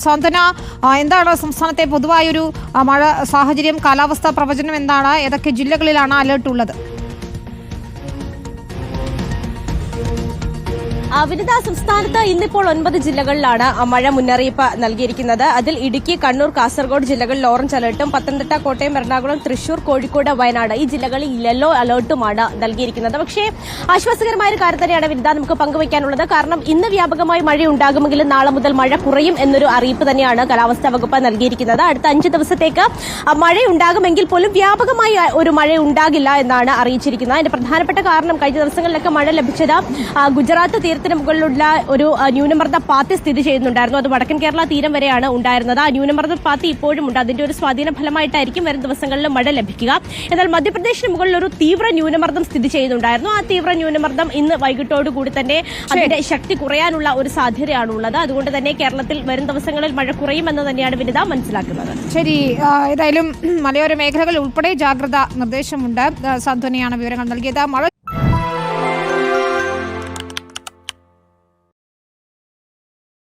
സാന്ത്വന എന്താണ് സംസ്ഥാനത്തെ പൊതുവായൊരു മഴ സാഹചര്യം കാലാവസ്ഥാ പ്രവചനം എന്താണ്? ഏതൊക്കെ ജില്ലകളിലാണ് അലേർട്ട് ഉള്ളത് വിനിത സംസ്ഥാനത്ത് ഇന്നിപ്പോൾ ഒൻപത് ജില്ലകളിലാണ് മഴ മുന്നറിയിപ്പ് നൽകിയിരിക്കുന്നത്. അതിൽ ഇടുക്കി കണ്ണൂർ കാസർഗോഡ് ജില്ലകളിൽ ഓറഞ്ച് അലർട്ടും പത്തനംതിട്ട കോട്ടയം എറണാകുളം തൃശൂർ കോഴിക്കോട് വയനാട് ഈ ജില്ലകളിൽ യെല്ലോ അലർട്ടുമാണ് നൽകിയിരിക്കുന്നത്. പക്ഷേ ആശ്വാസകരമായ ഒരു കാര്യം തന്നെയാണ് വിനിത നമുക്ക് പങ്കുവയ്ക്കാനുള്ളത്. കാരണം ഇന്ന് വ്യാപകമായി മഴ ഉണ്ടാകുമെങ്കിലും നാളെ മുതൽ മഴ കുറയും എന്നൊരു അറിയിപ്പ് തന്നെയാണ് കാലാവസ്ഥാ വകുപ്പ് നൽകിയിരിക്കുന്നത്. അടുത്ത അഞ്ച് ദിവസത്തേക്ക് മഴ ഉണ്ടാകുമെങ്കിൽ പോലും വ്യാപകമായി ഒരു മഴ ഉണ്ടാകില്ല എന്നാണ് അറിയിച്ചിരിക്കുന്നത്. അതിന്റെ പ്രധാനപ്പെട്ട കാരണം കഴിഞ്ഞ ദിവസങ്ങളിലൊക്കെ മഴ ലഭിച്ചത് ഗുജറാത്ത് ഗുജറാത്ത് തീരത്തിന് മുകളിലുള്ള ഒരു ന്യൂനമർദ്ദ പാത്തി സ്ഥിതി ചെയ്യുന്നുണ്ടായിരുന്നു. അത് വടക്കൻ കേരള തീരം വരെയാണ് ഉണ്ടായിരുന്നത്. ആ ന്യൂനമർദ്ദ പാത്തി ഇപ്പോഴും ഉണ്ട് അതിന്റെ ഒരു സ്വാധീന ഫലമായിട്ടായിരിക്കും വരും ദിവസങ്ങളിൽ മഴ ലഭിക്കുക. എന്നാൽ മധ്യപ്രദേശിന് മുകളിൽ ഒരു തീവ്ര ന്യൂനമർദ്ദം സ്ഥിതി ചെയ്യുന്നുണ്ടായിരുന്നു. ആ തീവ്ര ന്യൂനമർദ്ദം ഇന്ന് വൈകിട്ടോടുകൂടി തന്നെ അതിന്റെ ശക്തി കുറയാനുള്ള ഒരു സാധ്യതയാണ് ഉള്ളത് അതുകൊണ്ട് തന്നെ കേരളത്തിൽ വരും ദിവസങ്ങളിൽ മഴ കുറയുമെന്ന് തന്നെയാണ് വിനിത മനസ്സിലാക്കുന്നത്. ശരി. ഏതായാലും മലയോര മേഖലകൾ ഉൾപ്പെടെ ജാഗ്രത നിർദ്ദേശമുണ്ട്. സാന്ത്വനയാണ് വിവരങ്ങൾ നൽകിയത്. മഴ